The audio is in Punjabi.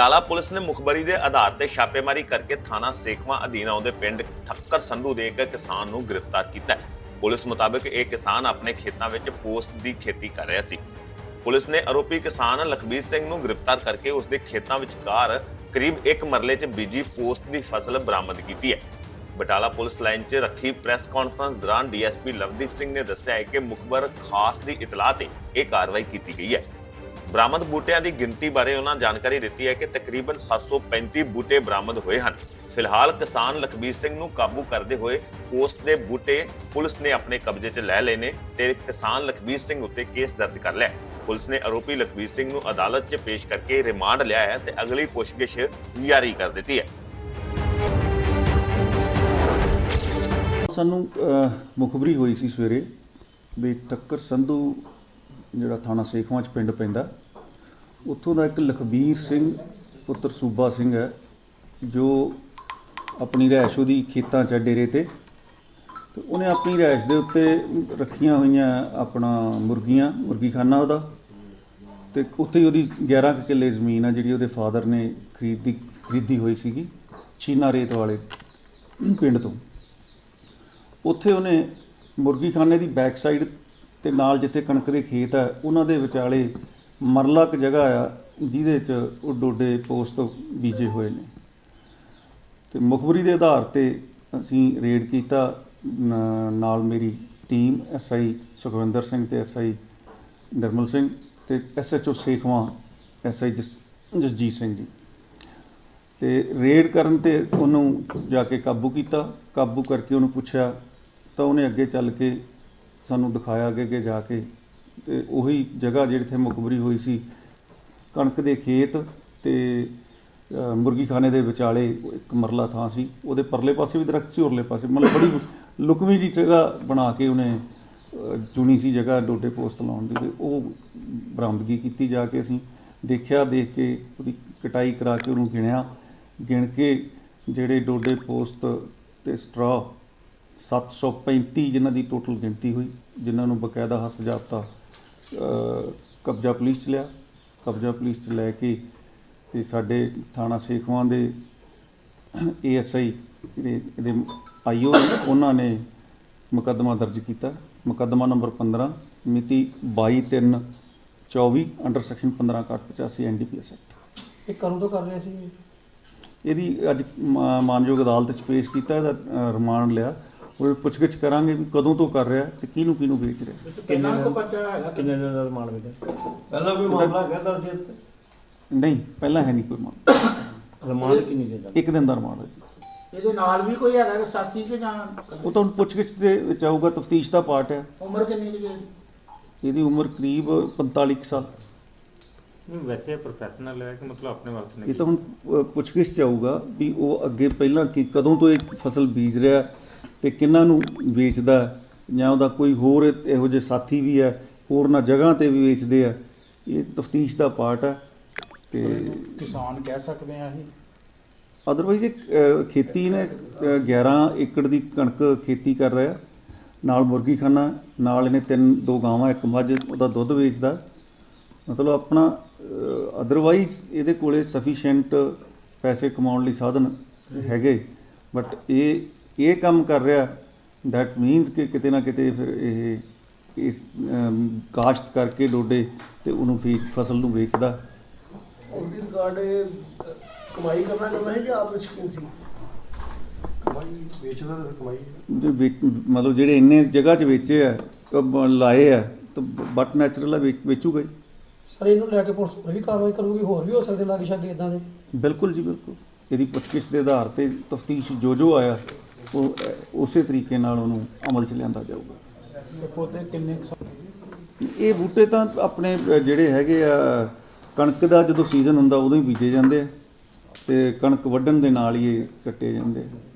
ਬਟਾਲਾ ਪੁਲਿਸ ਨੇ ਮੁਖਬਰੀ ਦੇ ਆਧਾਰ ਤੇ ਛਾਪੇਮਾਰੀ ਕਰਕੇ ਥਾਣਾ ਸੇਖਵਾਂ ਅਧੀਨ ਆਉਂਦੇ ਪਿੰਡ ਠੱਕਰ ਸੰਧੂ ਦੇ ਇੱਕ ਕਿਸਾਨ ਨੂੰ ਗ੍ਰਿਫਤਾਰ ਕੀਤਾ ਹੈ। ਪੁਲਿਸ ਮੁਤਾਬਕ ਇਹ ਕਿਸਾਨ ਆਪਣੇ ਖੇਤਾਂ ਵਿੱਚ ਪੋਸਤ ਦੀ ਖੇਤੀ ਕਰ ਰਿਹਾ ਸੀ। ਪੁਲਿਸ ਨੇ ਆਰੋਪੀ ਕਿਸਾਨ ਲਖਬੀਰ ਸਿੰਘ ਨੂੰ ਗ੍ਰਿਫਤਾਰ ਕਰਕੇ ਉਸ ਦੇ ਖੇਤਾਂ ਵਿਚਕਾਰ ਕਰੀਬ 1 ਮਰਲੇ 'ਚ ਬੀਜੀ ਪੋਸਤ ਦੀ ਫਸਲ ਬਰਾਮਦ ਕੀਤੀ ਹੈ। ਬਟਾਲਾ ਪੁਲਿਸ ਲਾਈਨ 'ਚ ਰੱਖੀ ਪ੍ਰੈਸ ਕਾਨਫਰੰਸ ਦੌਰਾਨ ਡੀਐਸਪੀ ਲਵਦੀਪ ਸਿੰਘ ਨੇ ਦੱਸਿਆ ਹੈ ਕਿ ਮੁਖਬਰ ਖਾਸ ਦੀ ਇਤਲਾਹ ਤੇ ਇਹ ਕਾਰਵਾਈ ਕੀਤੀ ਗਈ ਹੈ। ਬਰਾਮਦ ਬੂਟਿਆਂ ਦੀ ਗਿਣਤੀ ਬਾਰੇ ਉਹਨਾਂ ਜਾਣਕਾਰੀ ਦਿੱਤੀ ਹੈ ਕਿ ਤਕਰੀਬਨ 735 ਬੂਟੇ ਬਰਾਮਦ ਹੋਏ ਹਨ। ਫਿਲਹਾਲ ਕਿਸਾਨ ਲਖਬੀਰ ਸਿੰਘ ਨੂੰ ਕਾਬੂ ਕਰਦੇ ਹੋਏ ਪੋਸਟ ਦੇ ਬੂਟੇ ਪੁਲਿਸ ਨੇ ਆਪਣੇ ਕਬਜ਼ੇ 'ਚ ਲੈ ਲਏ ਨੇ ਤੇ ਕਿਸਾਨ ਲਖਬੀਰ ਸਿੰਘ ਉੱਤੇ ਕੇਸ ਦਰਜ ਕਰ ਲਿਆ ਪੁਲਿਸ ਨੇ ਆਰੋਪੀ ਲਖਬੀਰ ਸਿੰਘ ਨੂੰ ਅਦਾਲਤ 'ਚ ਪੇਸ਼ ਕਰਕੇ ਰਿਮਾਂਡ ਲਿਆ ਹੈ ਤੇ ਅਗਲੀ ਪੁੱਛਗਿੱਛ ਜਾਰੀ ਕਰ ਦਿੱਤੀ ਹੈ। ਸਾਨੂੰ ਮੁਖਬਰੀ ਹੋਈ ਸੀ ਸਵੇਰੇ ਵੀ ਟੱਕਰ ਸੰਧੂ ਜਿਹੜਾ ਥਾਣਾ ਸੇਖਵਾਂ ਚ ਪਿੰਡ ਪੈਂਦਾ, ਉੱਥੋਂ ਦਾ ਇੱਕ ਲਖਬੀਰ ਸਿੰਘ ਪੁੱਤਰ ਸੂਬਾ ਸਿੰਘ ਹੈ, ਜੋ ਆਪਣੀ ਰਿਹਾਇਸ਼ ਉਹਦੀ ਖੇਤਾਂ ਚ ਹੈ ਡੇਰੇ ਤੇ ਤੇ ਉਹਨੇ ਆਪਣੀ ਰਿਹਾਇਸ਼ ਦੇ ਉੱਤੇ ਰੱਖੀਆਂ ਹੋਈਆਂ ਆਪਣਾ ਮੁਰਗੀਆਂ, ਮੁਰਗੀਖਾਨਾ ਉਹਦਾ, ਤੇ ਉੱਥੇ ਹੀ ਉਹਦੀ 11 ਕੁ ਕਿੱਲੇ ਜ਼ਮੀਨ ਆ ਜਿਹੜੀ ਉਹਦੇ ਫਾਦਰ ਨੇ ਖਰੀਦੀ ਖਰੀਦੀ ਹੋਈ ਸੀਗੀ ਛੀਨਾ ਰੇਤ ਵਾਲੇ ਪਿੰਡ ਤੋਂ। ਉੱਥੇ ਉਹਨੇ ਮੁਰਗੀਖਾਨੇ ਦੀ ਬੈਕ ਸਾਈਡ ਤੇ ਨਾਲ ਜਿੱਥੇ ਕਣਕ ਦੇ ਖੇਤ ਆ, ਉਹਨਾਂ ਦੇ ਵਿਚਾਲੇ ਮਰਲਾ ਕੁ ਜਗ੍ਹਾ ਆ, ਜਿਹਦੇ 'ਚ ਉਹ ਡੋਡੇ ਪੋਸਟ ਬੀਜੇ ਹੋਏ ਨੇ। ਤੇ ਮੁਖਬਰੀ ਦੇ ਆਧਾਰ ਤੇ ਅਸੀਂ ਰੇਡ ਕੀਤਾ ਨਾਲ ਮੇਰੀ ਟੀਮ ਐਸਆਈ ਸੁਖਵਿੰਦਰ ਸਿੰਘ ਤੇ ਐਸਆਈ ਨਿਰਮਲ ਸਿੰਘ ਤੇ ਐਸਐਚਓ ਸੇਖਵਾਂ ਐਸਆਈ ਜਸਜੀਤ ਸਿੰਘ ਜੀ। ਤੇ ਰੇਡ ਕਰਨ ਤੇ ਉਹਨੂੰ ਜਾ ਕੇ ਕਾਬੂ ਕੀਤਾ, ਕਾਬੂ ਕਰਕੇ ਉਹਨੂੰ ਪੁੱਛਿਆ, ਤਾਂ ਉਹਨੇ ਅੱਗੇ ਚੱਲ ਕੇ ਸਾਨੂੰ ਦਿਖਾਇਆ ਅੱਗੇ ਅੱਗੇ ਜਾ ਕੇ ਤੇ ਉਹੀ ਜਗ੍ਹਾ ਜਿਹੜੀ ਮੁਖਬਰੀ ਹੋਈ ਸੀ, ਕਣਕ ਦੇ ਖੇਤ ਤੇ ਮੁਰਗੀਖਾਨੇ ਦੇ ਵਿਚਾਲੇ ਇੱਕ ਮਰਲਾ ਥਾਂ ਸੀ, ਉਹਦੇ ਪਰਲੇ ਪਾਸੇ ਵੀ ਦਰਖਤ ਸੀ, ਉਰਲੇ ਪਾਸੇ ਮਤਲਬ ਬੜੀ ਲੁਕਵੀਂ ਜੀ ਜਗ੍ਹਾ ਬਣਾ ਕੇ ਉਹਨੇ ਚੁਣੀ ਸੀ ਜਗ੍ਹਾ ਡੋਡੇ ਪੋਸਟ ਲਾਉਣ ਦੀ ਤੇ ਉਹ ਬਰਾਮਦਗੀ ਕੀਤੀ ਜਾ ਕੇ ਅਸੀਂ ਦੇਖਿਆ, ਦੇਖ ਕੇ ਉਹਦੀ ਕਟਾਈ ਕਰਾ ਕੇ ਉਹਨੂੰ ਗਿਣਿਆ, ਗਿਣ ਕੇ ਜਿਹੜੇ ਡੋਡੇ ਪੋਸਟ ਤੇ ਸਟਰਾ 735 ਜਿਨ੍ਹਾਂ ਦੀ ਟੋਟਲ ਗਿਣਤੀ ਹੋਈ ਜਿਨ੍ਹਾਂ ਨੂੰ ਬਕਾਇਦਾ ਹਸਬ ਜਾਬਤਾ ਅ, ਕਬਜ਼ਾ ਪੁਲਿਸ ਚ ਲਿਆ। ਕਬਜ਼ਾ ਪੁਲਿਸ ਚ ਲੈ ਕੇ ਤੇ ਸਾਡੇ ਥਾਣਾ ਸੇਖਵਾਂ ਦੇ ਏਐਸਆਈ ਇਹਦੇ ਆਈਓ ਉਹਨਾਂ ਨੇ ਮੁਕੱਦਮਾ ਦਰਜ ਕੀਤਾ। ਮੁਕੱਦਮਾ ਨੰਬਰ 15 ਮਿਤੀ 22/3/24 ਅੰਡਰ ਸੈਕਸ਼ਨ 15/85 ਐਨਡੀਪੀਐਸ ਐਕਟ। ਇਹ ਕਦੋਂ ਤੋਂ ਕਰ ਰਹੇ ਸੀ ਇਹਦੀ ਅੱਜ ਮਾਨਯੋਗ ਅਦਾਲਤ 'ਚ ਪੇਸ਼ ਕੀਤਾ ਇਹਦਾ ਰਿਮਾਂਡ ਲਿਆ। ਉਹ ਪੁੱਛਗਿੱਛ ਕਰਾਂਗੇ ਵੀ ਕਦੋਂ ਤੋਂ ਕਰ ਰਿਹਾ ਤੇ ਕਿਹਨੂੰ ਕਿਹਨੂੰ ਵੇਚ ਰਿਹਾ। ਕਿੰਨਾ ਕੋ ਬੱਚਾ ਹੈਗਾ ਕਿੰਨੇ ਦਿਨ ਦਾ ਰਿਮਾਂਡ ਮਿਲਿਆ ਪਹਿਲਾਂ ਕੋਈ ਮਾਮਲਾ ਹੈਗਾ ਦਰਜ ਇੱਥੇ ਨਹੀਂ ਪਹਿਲਾਂ ਹੈ ਨਹੀਂ ਕੋਈ ਮਾਮਲਾ। ਰਿਮਾਂਡ ਕਿੰਨੀ ਦਿਨ ਦਾ ਇੱਕ ਦਿਨ ਦਾ ਰਿਮਾਂਡ ਹੈ ਜੀ। ਇਹਦੇ ਨਾਲ ਵੀ ਕੋਈ ਹੈਗਾ ਕਿ ਸਾਥੀ ਕਿ ਜਾਂ ਉਹ ਤਾਂ ਹੁਣ ਪੁੱਛਗਿੱਛ ਦੇ ਵਿੱਚ ਆਊਗਾ ਤਫਤੀਸ਼ ਦਾ ਪਾਰਟ ਹੈ। ਉਮਰ ਕਿੰਨੀ ਜੀ? ਇਹਦੀ ਉਮਰ ਕਰੀਬ 45 ਕੁ ਸਾਲ। ਨਹੀਂ ਵੈਸੇ ਪ੍ਰੋਫੈਸ਼ਨਲ ਹੈ ਕਿ ਮਤਲਬ ਆਪਣੇ ਵਕਤ ਨੇ ਇਹ ਤਾਂ ਹੁਣ ਪੁੱਛਗਿੱਛ 'ਚ ਆਊਗਾ ਵੀ ਉਹ ਅੱਗੇ ਪਹਿਲਾਂ ਕਿ ਕਦੋਂ ਤੋਂ ਇਹ ਫਸਲ ਬੀਜ ਰਿਹਾ ਤੇ ਕਿੰਨਾਂ ਨੂੰ ਵੇਚਦਾ ਜਾਂ ਉਹਦਾ ਕੋਈ ਹੋਰ ਇਹੋ ਜਿਹੇ ਸਾਥੀ ਵੀ ਹੈ ਹੋਰਨਾਂ ਜਗ੍ਹਾ ਤੇ ਵੀ ਵੇਚਦੇ ਆ। ਇਹ ਤਫਤੀਸ਼ ਦਾ ਪਾਰਟ ਹੈ ਤੇ ਕਿਸਾਨ ਕਹਿ ਸਕਦੇ ਆ ਅਦਰਵਾਈਜ਼ ਇਹ ਅ, ਖੇਤੀ ਨੇ ਅ, 11 ਏਕੜ ਦੀ ਕਣਕ ਖੇਤੀ ਕਰ ਰਿਹਾ। ਨਾਲ ਮੁਰਗੀਖਾਨਾ ਨਾਲ ਇਹਨੇ ਤਿੰਨ ਦੋ ਗਾਵਾਂ ਇੱਕ ਮੱਝ ਉਹਦਾ ਦੁੱਧ ਵੇਚਦਾ। ਮਤਲਬ ਆਪਣਾ ਅਦਰਵਾਈਜ਼ ਇਹਦੇ ਕੋਲੇ ਸਫੀਸ਼ੀਐਂਟ ਪੈਸੇ ਕਮਾਉਣ ਲਈ ਸਾਧਨ ਹੈਗੇ। ਬਟ ਇਹ ਇਹ ਕੰਮ ਕਰ ਰਿਹਾ ਦੈਟ ਮੀਨਸ ਕਿ ਕਿਤੇ ਨਾ ਕਿਤੇ ਫਿਰ ਇਹ ਇਸ ਕਾਸ਼ਤ ਕਰਕੇ ਡੋਡੇ ਤੇ ਉਹਨੂੰ ਵੇਚ ਫਸਲ ਨੂੰ ਵੇਚਦਾ। ਉਹਦੀ ਰਿਕਾਰਡ ਕਮਾਈ ਕਰਨਾ ਚਾਹੁੰਦਾ ਹੈ ਕਿ ਆਪ ਵਿੱਚ ਸੀ? ਕਮਾਈ ਵੇਚਦਾ ਤਾਂ ਕਮਾਈ ਮਤਲਬ ਜਿਹੜੇ ਇੰਨੇ ਜਗ੍ਹਾ 'ਚ ਵੇਚੇ ਆ ਲਾਏ ਆ ਤਾਂ ਬਟ ਨੈਚੁਰਲ ਆ ਵੇਚ- ਵੇਚੂਗਾ ਹੀ ਸਰ ਇਹਨੂੰ ਲੈ ਕੇ ਪੁਲਿਸ ਹੋਰ ਵੀ ਕਾਰਵਾਈ ਕਰੂਗੀ ਹੋਰ ਵੀ ਹੋ ਸਕਦੇ ਲਾਗੇ ਛਾਗੇ ਇਦਾਂ ਦੇ? ਬਿਲਕੁਲ ਜੀ ਬਿਲਕੁਲ। ਇਹਦੀ ਪੁੱਛਗਿੱਛ ਦੇ ਆਧਾਰ ਤੇ ਤਫਤੀਸ਼ ਜੋ ਜੋ ਆਇਆ ਉਹ ਉਸੇ ਤਰੀਕੇ ਨਾਲ ਉਹਨੂੰ ਅਮਲ 'ਚ ਲਿਆਂਦਾ ਜਾਊਗਾ। ਪੌਦੇ ਕਿੰਨੇ ਇਹ ਬੂਟੇ ਤਾਂ ਆਪਣੇ ਜਿਹੜੇ ਹੈਗੇ ਆ ਕਣਕ ਦਾ ਜਦੋਂ ਸੀਜ਼ਨ ਹੁੰਦਾ ਉਦੋਂ ਹੀ ਬੀਜੇ ਜਾਂਦੇ ਆ। ਤੇ ਕਣਕ ਵੱਢਣ ਦੇ ਨਾਲ ਹੀ ਇਹ ਕੱਟੇ ਜਾਂਦੇ ਆ।